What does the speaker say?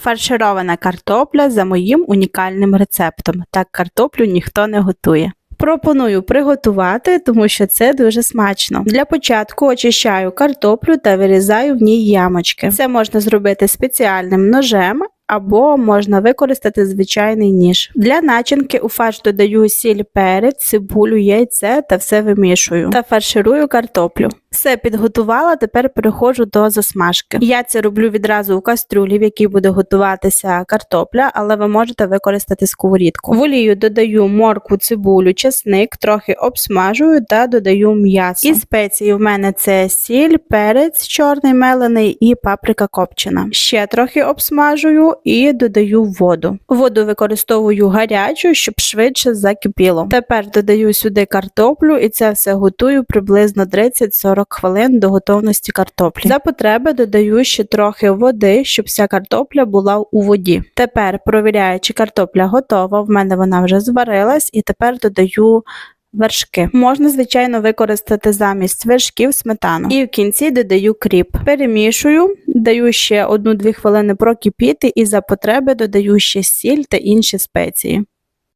Фарширована картопля за моїм унікальним рецептом. Так картоплю ніхто не готує. Пропоную приготувати, тому що це дуже смачно. Для початку очищаю картоплю та вирізаю в ній ямочки. Це можна зробити спеціальним ножем. Або можна використати звичайний ніж. Для начинки у фарш додаю сіль, перець, цибулю, яйце та все вимішую та фарширую картоплю. Все підготувала, тепер переходжу до засмажки. Я це роблю відразу у кастрюлі, в якій буде готуватися картопля, але ви можете використати сковорідку. В олію додаю моркву, цибулю, чесник, трохи обсмажую та додаю м'ясо. І спеції в мене це сіль, перець чорний мелений і паприка копчена. Ще трохи обсмажую і додаю воду. Воду використовую гарячу, щоб швидше закипіло. Тепер додаю сюди картоплю і це все готую приблизно 30-40 хвилин до готовності картоплі. За потреби додаю ще трохи води, щоб вся картопля була у воді. Тепер провіряю, чи картопля готова. В мене вона вже зварилась, і тепер додаю. Вершки можна, звичайно, використати замість вершків сметану. І в кінці додаю кріп. Перемішую, даю ще 1-2 хвилини прокипіти і за потреби додаю ще сіль та інші спеції.